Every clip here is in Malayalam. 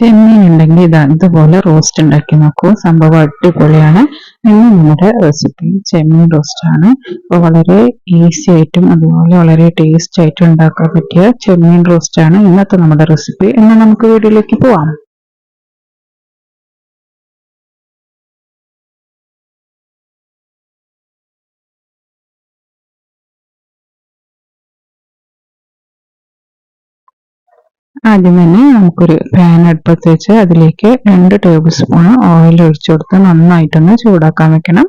ചെമ്മീൻ ഉണ്ടെങ്കിൽ ഇതാ ഇതുപോലെ റോസ്റ്റ് ഉണ്ടാക്കി നോക്കൂ. സംഭവം അടിപൊളിയാണ്. ഇന്ന് നമ്മുടെ റെസിപ്പി ചെമ്മീൻ റോസ്റ്റ് ആണ്. അപ്പോൾ വളരെ ഈസി ആയിട്ടും അതുപോലെ വളരെ ടേസ്റ്റ് ആയിട്ടും ഉണ്ടാക്കാൻ പറ്റിയ ചെമ്മീൻ റോസ്റ്റ് ആണ് ഇന്നത്തെ നമ്മുടെ റെസിപ്പി എന്ന് നമുക്ക് വീഡിയോയിലേക്ക് പോവാം. ആദ്യം തന്നെ നമുക്കൊരു പാൻ അടുപ്പത്ത് വെച്ച് അതിലേക്ക് രണ്ട് ടേബിൾ സ്പൂൺ ഓയിൽ ഒഴിച്ചു കൊടുത്ത് നന്നായിട്ടൊന്ന് ചൂടാക്കാൻ വെക്കണം.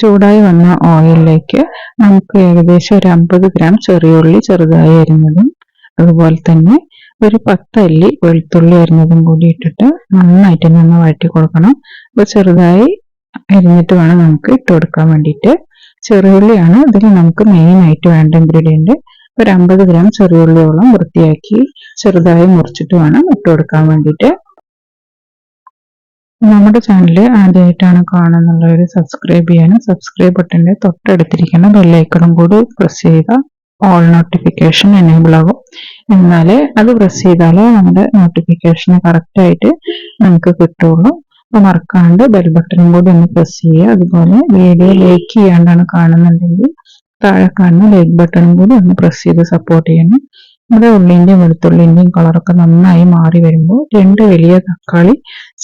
ചൂടായി വന്ന ഓയിലിലേക്ക് നമുക്ക് ഏകദേശം ഒരു അമ്പത് ഗ്രാം ചെറിയ ഉള്ളി ചെറുതായി അരിഞ്ഞതും അതുപോലെ തന്നെ ഒരു പത്തല്ലി വെളുത്തുള്ളി അരിഞ്ഞതും കൂടി ഇട്ടിട്ട് നന്നായിട്ട് ഒന്ന് വഴറ്റി കൊടുക്കണം. അപ്പൊ ചെറുതായി അരിഞ്ഞിട്ട് വേണം നമുക്ക് ഇട്ട് കൊടുക്കാൻ വേണ്ടിയിട്ട്. ചെറിയുള്ളിയാണ് ഇതിൽ നമുക്ക് മെയിൻ ആയിട്ട് വേണ്ട ഇൻഗ്രീഡിയന്റ് ഒരു അമ്പത് ഗ്രാം ചെറിയുള്ളിയോളം വൃത്തിയാക്കി ചെറുതായി മുറിച്ചിട്ട് വേണം ഇട്ട് കൊടുക്കാൻ വേണ്ടിയിട്ട്. നമ്മുടെ ചാനൽ ആദ്യമായിട്ടാണ് കാണുന്നുള്ളവർ സബ്സ്ക്രൈബ് ചെയ്യാനും സബ്സ്ക്രൈബ് ബട്ടന്റെ തൊട്ടടുത്തിരിക്കുന്ന ബെല്ലൈക്കണും കൂടി പ്രസ് ചെയ്യുക. ഓൾ നോട്ടിഫിക്കേഷൻ എനേബിൾ ആകും എന്നാലേ അത് പ്രസ് ചെയ്താലേ നമ്മുടെ നോട്ടിഫിക്കേഷൻ കറക്റ്റായിട്ട് നമുക്ക് കിട്ടുള്ളൂ. അപ്പൊ മറക്കാണ്ട് ബെൽ ബട്ടണും കൂടി ഒന്ന് പ്രസ് ചെയ്യുക. അതുപോലെ വീഡിയോ ലൈക്ക് ചെയ്യാണ്ടാണ് കാണുന്നുണ്ടെങ്കിൽ താഴെ കാണുന്ന ലൈക്ക് ബട്ടണും കൂടി ഒന്ന് പ്രസ് ചെയ്ത് സപ്പോർട്ട് ചെയ്യണം. നമ്മുടെ ഉള്ളിന്റെയും വെളുത്തുള്ളിന്റെയും കളറൊക്കെ നന്നായി മാറി വരുമ്പോൾ രണ്ട് വലിയ തക്കാളി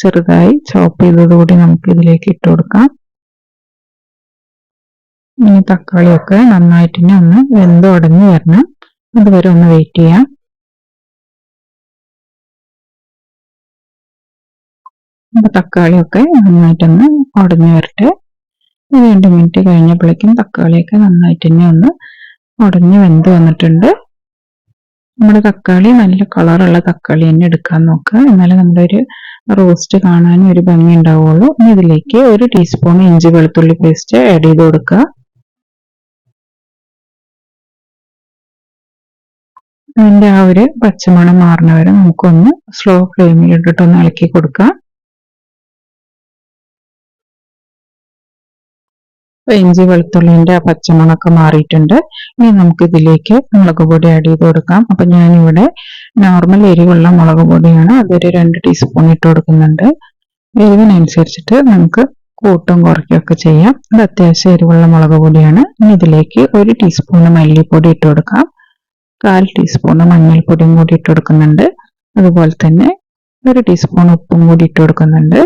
ചെറുതായി ചോപ്പ് ചെയ്തതുകൂടി നമുക്ക് ഇതിലേക്ക് ഇട്ട് കൊടുക്കാം. ഈ തക്കാളിയൊക്കെ നന്നായിട്ട് തന്നെ ഒന്ന് വെന്തുടഞ്ഞ് വരണം. അതുവരെ ഒന്ന് വെയിറ്റ് ചെയ്യാം. തക്കാളിയൊക്കെ നന്നായിട്ടൊന്ന് ഉടഞ്ഞു വരട്ടെ. രണ്ട് മിനിറ്റ് കഴിഞ്ഞപ്പോഴേക്കും തക്കാളിയൊക്കെ നന്നായിട്ട് തന്നെ ഒന്ന് ഉടഞ്ഞ് വെന്ത് വന്നിട്ടുണ്ട്. നമ്മുടെ തക്കാളി നല്ല കളറുള്ള തക്കാളി തന്നെ എടുക്കാൻ നോക്കുക. എന്നാലേ നമ്മുടെ ഒരു റോസ്റ്റ് കാണാനും ഒരു ഭംഗി ഉണ്ടാവുള്ളൂ ഇനി ഇതിലേക്ക് ഒരു ടീസ്പൂൺ ഇഞ്ചി വെളുത്തുള്ളി പേസ്റ്റ് ആഡ് ചെയ്ത് കൊടുക്കുക. അതിന്റെ ആ ഒരു പച്ചമണം മാറുന്നവരെ നമുക്കൊന്ന് സ്ലോ ഫ്ലെയിമിൽ ഇട്ടിട്ടൊന്ന് ഇളക്കി കൊടുക്കാം. ഇഞ്ചി വെളുത്തുള്ളിന്റെ ആ മാറിയിട്ടുണ്ട്. ഇനി നമുക്ക് ഇതിലേക്ക് മുളക് പൊടി ആഡ് ചെയ്ത് കൊടുക്കാം. അപ്പൊ ഞാനിവിടെ നോർമൽ എരിവുള്ള മുളക് പൊടിയാണ് അതൊരു രണ്ട് ടീസ്പൂൺ ഇട്ട് കൊടുക്കുന്നുണ്ട്. എരിവിനനുസരിച്ചിട്ട് നമുക്ക് കൂട്ടും കുറയ്ക്കുകയൊക്കെ ചെയ്യാം. അത് അത്യാവശ്യം എരിവുള്ള മുളക് പൊടിയാണ്. ഇനി ഇതിലേക്ക് ഒരു ടീസ്പൂൺ മല്ലിപ്പൊടി ഇട്ട് കൊടുക്കാം. കാൽ ടീസ്പൂൺ മഞ്ഞൾപ്പൊടിയും കൂടി ഇട്ട് കൊടുക്കുന്നുണ്ട്. അതുപോലെ തന്നെ ഒരു ടീസ്പൂൺ ഉപ്പും കൂടി ഇട്ട് കൊടുക്കുന്നുണ്ട്.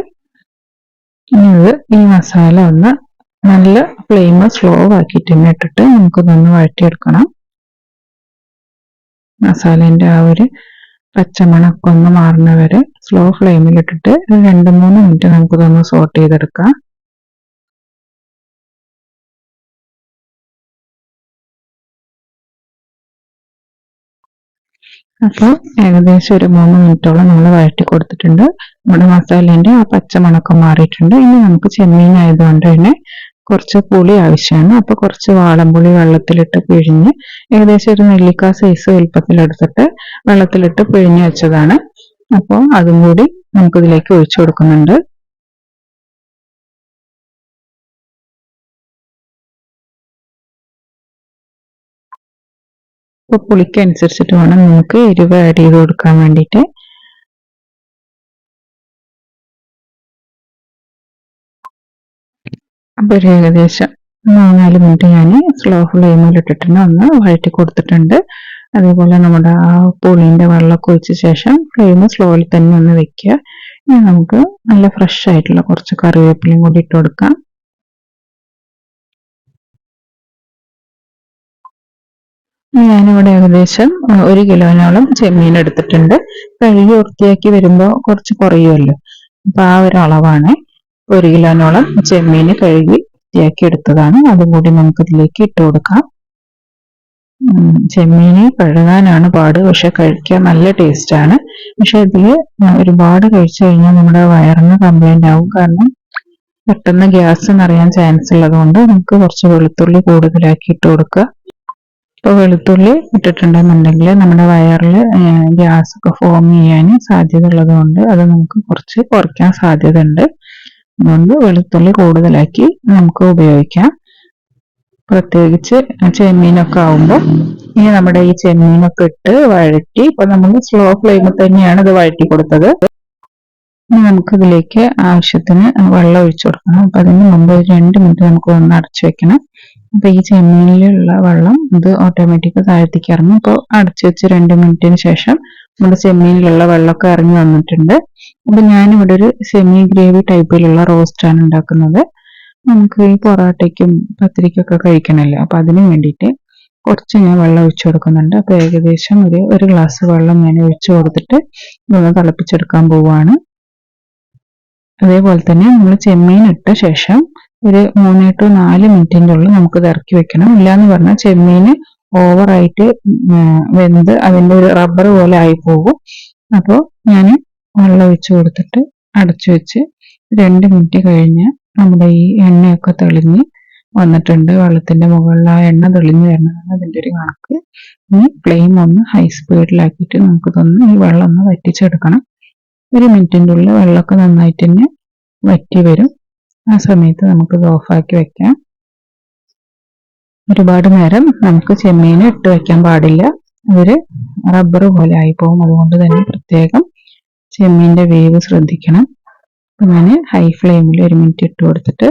ഇനി ഈ മസാല ഒന്ന് നല്ല ഫ്ലെയിം സ്ലോ ആക്കിയിട്ട് തന്നെ ഇട്ടിട്ട് വഴറ്റി വഴറ്റിയെടുക്കണം. മസാലേന്റെ ആ ഒരു പച്ചമണക്കം ഒന്ന് മാറുന്ന വരെ സ്ലോ ഫ്ലെയിമിൽ ഇട്ടിട്ട് രണ്ട് മൂന്ന് മിനിറ്റ് നമുക്കിതൊന്ന് സോട്ട് ചെയ്തെടുക്കാം. അപ്പോൾ ഏകദേശം ഒരു മൂന്ന് മിനിറ്റോളം നമ്മൾ വഴറ്റി കൊടുത്തിട്ടുണ്ട്. നമ്മുടെ മസാലേന്റെ ആ പച്ചമണക്കം മാറിയിട്ടുണ്ട്. ഇനി നമുക്ക് ചെമ്മീൻ ആയതുകൊണ്ട് തന്നെ കുറച്ച് പുളി ആവശ്യമാണ് അപ്പൊ കുറച്ച് വാളംപുളി വെള്ളത്തിലിട്ട് പിഴിഞ്ഞ് ഏകദേശം ഒരു നെല്ലിക്ക സൈസ് വലുപ്പത്തിലെടുത്തിട്ട് വെള്ളത്തിലിട്ട് പിഴിഞ്ഞ് വെച്ചതാണ്. അപ്പോൾ അതും കൂടി നമുക്കിതിലേക്ക് ഒഴിച്ചു കൊടുക്കുന്നുണ്ട്. ഇപ്പൊ പുളിക്കനുസരിച്ചിട്ട് വേണം നമുക്ക് എരിവ് ആഡ് ചെയ്ത് കൊടുക്കാൻ വേണ്ടിയിട്ട്. അപ്പൊ ഒരു ഏകദേശം മൂന്നാൽ മിനിറ്റ് ഞാൻ സ്ലോ ഫ്ലെയിമിൽ ഇട്ടിട്ടുണ്ട്. ഒന്ന് വഴറ്റി കൊടുത്തിട്ടുണ്ട്. അതേപോലെ നമ്മുടെ ആ പുളിന്റെ വെള്ളമൊക്കെ ഒഴിച്ച ശേഷം ഫ്ലെയിം സ്ലോയിൽ തന്നെ ഒന്ന് വെക്കുക. ഇനി നമുക്ക് നല്ല ഫ്രഷ് ആയിട്ടുള്ള കുറച്ച് കറിവേപ്പിലയും കൂടി ഇട്ട് കൊടുക്കാം. ഞാനിവിടെ ഏകദേശം ഒരു കിലോനോളം ചെമ്മീൻ എടുത്തിട്ടുണ്ട്. കഴുകി വൃത്തിയാക്കി വരുമ്പോൾ കുറച്ച് കുറയുമല്ലോ. അപ്പൊ ആ ഒരു അളവാണ്. ഒരു കിലോനോളം ചെമ്മീൻ കഴുകി വൃത്തിയാക്കി എടുത്തതാണ്. അതും കൂടി നമുക്ക് ഇതിലേക്ക് ഇട്ട് കൊടുക്കാം. ചെമ്മീന് കഴുകാനാണ് പാട്. പക്ഷെ കഴിക്കാൻ നല്ല ടേസ്റ്റ് ആണ്. പക്ഷെ ഇതിൽ ഒരുപാട് കഴിച്ചു കഴിഞ്ഞാൽ നമ്മുടെ വയറിന് കംപ്ലൈന്റ് ആവും. കാരണം പെട്ടെന്ന് ഗ്യാസ് നിറയാൻ ചാൻസ് ഉള്ളതുകൊണ്ട് നമുക്ക് കുറച്ച് വെളുത്തുള്ളി കൂടുതലാക്കി ഇട്ട് കൊടുക്കുക. ഇപ്പൊ വെളുത്തുള്ളി ഇട്ടിട്ടുണ്ടെന്നുണ്ടെങ്കിൽ നമ്മുടെ വയറിൽ ഗ്യാസ് ഒക്കെ ഫോം ചെയ്യാൻ സാധ്യത ഉള്ളതുകൊണ്ട് അത് നമുക്ക് കുറച്ച് കുറയ്ക്കാൻ സാധ്യത ഉണ്ട് അതുകൊണ്ട് വെളുത്തുള്ളി കൂടുതലാക്കി നമുക്ക് ഉപയോഗിക്കാം. പ്രത്യേകിച്ച് ചെമ്മീനൊക്കെ ആവുമ്പോൾ ഇനി നമ്മുടെ ഈ ചെമ്മീനൊക്കെ ഇട്ട് വഴറ്റി ഇപ്പൊ നമ്മൾ സ്ലോ ഫ്ലെയിമിൽ തന്നെയാണ് ഇത് വഴറ്റി കൊടുത്തത്. ഇനി നമുക്ക് ഇതിലേക്ക് ആവശ്യത്തിന് വെള്ളം ഒഴിച്ചു കൊടുക്കണം. അപ്പൊ അതിന് മുമ്പ് ഒരു രണ്ട് മിനിറ്റ് നമുക്ക് ഒന്ന് അടച്ചു വെക്കണം. അപ്പൊ ഈ ചെമ്മീനിലുള്ള വെള്ളം ഇത് ഓട്ടോമാറ്റിക് താഴത്തേക്ക് ഇറങ്ങും. അപ്പോൾ അടച്ചു വെച്ച് രണ്ട് മിനിറ്റിന് ശേഷം നമ്മുടെ ചെമ്മീനിലുള്ള വെള്ളമൊക്കെ ഇറങ്ങി വന്നിട്ടുണ്ട്. അപ്പൊ ഞാനിവിടെ ഒരു സെമി ഗ്രേവി ടൈപ്പിലുള്ള റോസ്റ്റ് ആണ് ഉണ്ടാക്കുന്നത്. നമുക്ക് ഈ പൊറോട്ടയ്ക്കും പത്തിരിക്കൊക്കെ കഴിക്കണമല്ലോ അപ്പൊ അതിന് വേണ്ടിയിട്ട് കുറച്ച് ഞാൻ വെള്ളം ഒഴിച്ചു കൊടുക്കുന്നുണ്ട്. അപ്പൊ ഏകദേശം ഒരു ഒരു ഗ്ലാസ് വെള്ളം ഞാൻ ഒഴിച്ചു കൊടുത്തിട്ട് ഇതൊന്ന് തിളപ്പിച്ചെടുക്കാൻ പോവുകയാണ് അതേപോലെ തന്നെ നമ്മൾ ചെമ്മീൻ ഇട്ട ശേഷം ഒരു മൂന്ന് ടു നാല് മിനിറ്റിന്റെ ഉള്ളിൽ നമുക്ക് ഇറക്കി വെക്കണം. ഇല്ലാന്ന് പറഞ്ഞാൽ ചെമ്മീന് ഓവറായിട്ട് വെന്ത് അതിന്റെ ഒരു റബ്ബർ പോലെ ആയി പോകും. അപ്പോൾ ഞാൻ വെള്ളം ഒഴിച്ചു കൊടുത്തിട്ട് അടച്ചു വെച്ച് രണ്ട് മിനിറ്റ് കഴിഞ്ഞ് നമ്മുടെ ഈ എണ്ണയൊക്കെ തെളിഞ്ഞ് വന്നിട്ടുണ്ട്. വെള്ളത്തിന്റെ മുകളിൽ ആ എണ്ണ തെളിഞ്ഞു വരുന്നതാണ് അതിന്റെ ഒരു കണക്ക്. ഇനി ഫ്ലെയിം ഒന്ന് ഹൈ സ്പീഡിലാക്കിയിട്ട് നമുക്ക് തന്നെ ഈ വെള്ളം ഒന്ന് വറ്റിച്ചെടുക്കണം. ഒരു മിനിറ്റിന്റെ ഉള്ളിൽ വെള്ളമൊക്കെ നന്നായിട്ട് തന്നെ വറ്റി വരും. ആ സമയത്ത് നമുക്ക് നമുക്കിത് ഓഫാക്കി വെക്കാം. ഒരുപാട് നേരം നമുക്ക് ചെമ്മീനെ ഇട്ട് വെക്കാൻ പാടില്ല. അതൊരു റബ്ബർ പോലെ പോകും. അതുകൊണ്ട് തന്നെ പ്രത്യേകം ചെമ്മീന്റെ വേവ് ശ്രദ്ധിക്കണം. അപ്പം ഞാൻ ഹൈ ഫ്ലെയിമിൽ ഒരു മിനിറ്റ് ഇട്ട് കൊടുത്തിട്ട്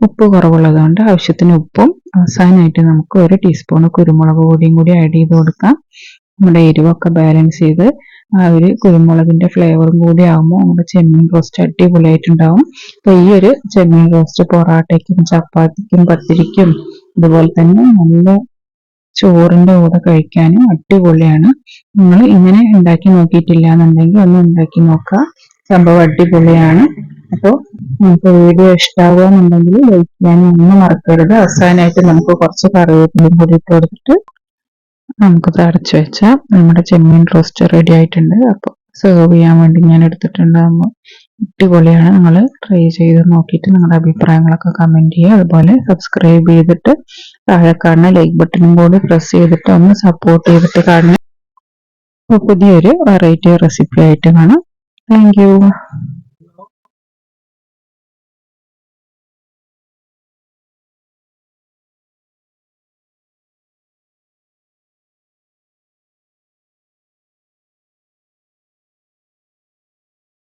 ഉപ്പ് കുറവുള്ളതുകൊണ്ട് ആവശ്യത്തിന് ഉപ്പും അവസാനമായിട്ട് നമുക്ക് ഒരു ടീസ്പൂൺ കുരുമുളക് പൊടിയും കൂടി ആഡ് ചെയ്ത് കൊടുക്കാം. നമ്മുടെ എരിവൊക്കെ ബാലൻസ് ചെയ്ത് ആ ഒരു കുരുമുളകിന്റെ ഫ്ലേവറും കൂടി ആകുമ്പോൾ നമ്മുടെ ചെമ്മീൻ റോസ്റ്റ് അടിപൊളിയായിട്ടുണ്ടാവും. അപ്പോൾ ഈ ഒരു ചെമ്മീൻ റോസ്റ്റ് പൊറാട്ടയ്ക്കും ചപ്പാത്തിക്കും പത്തിരിക്കും അതുപോലെ തന്നെ നല്ല ചോറിന്റെ കൂടെ കഴിക്കാനും അടിപൊളിയാണ്. നിങ്ങൾ ഇങ്ങനെ ഉണ്ടാക്കി നോക്കിയിട്ടില്ല എന്നുണ്ടെങ്കിൽ ഒന്ന് ഉണ്ടാക്കി നോക്കുക. സംഭവം അടിപൊളിയാണ്. അപ്പോൾ നമുക്ക് വീഡിയോ ഇഷ്ടാവുകയെന്നുണ്ടെങ്കിൽ ലൈക്ക് ചെയ്യാനും ഒന്നും മറക്കരുത്. അവസാനമായിട്ട് നമുക്ക് കുറച്ച് കറിവേപ്പിലും കൂടി ഇട്ട് കൊടുത്തിട്ട് നമുക്ക് തടച്ചു വെച്ചാൽ നമ്മുടെ ചെമ്മീൻ റോസ്റ്റ് റെഡി ആയിട്ടുണ്ട്. അപ്പോൾ സെർവ് ചെയ്യാൻ വേണ്ടി ഞാൻ എടുത്തിട്ടുണ്ട് അടിപൊളിയാണ്. നിങ്ങൾ ട്രൈ ചെയ്ത് നോക്കിയിട്ട് നിങ്ങളുടെ അഭിപ്രായങ്ങളൊക്കെ കമന്റ് ചെയ്യുക. അതുപോലെ സബ്സ്ക്രൈബ് ചെയ്തിട്ട് താഴെ കാണുന്ന ലൈക്ക് ബട്ടണും കൂടി പ്രസ് ചെയ്തിട്ട് ഒന്ന് സപ്പോർട്ട് ചെയ്തിട്ട് കാണുക. പുതിയൊരു വെറൈറ്റി റെസിപ്പി ആയിട്ട് കാണാം. താങ്ക്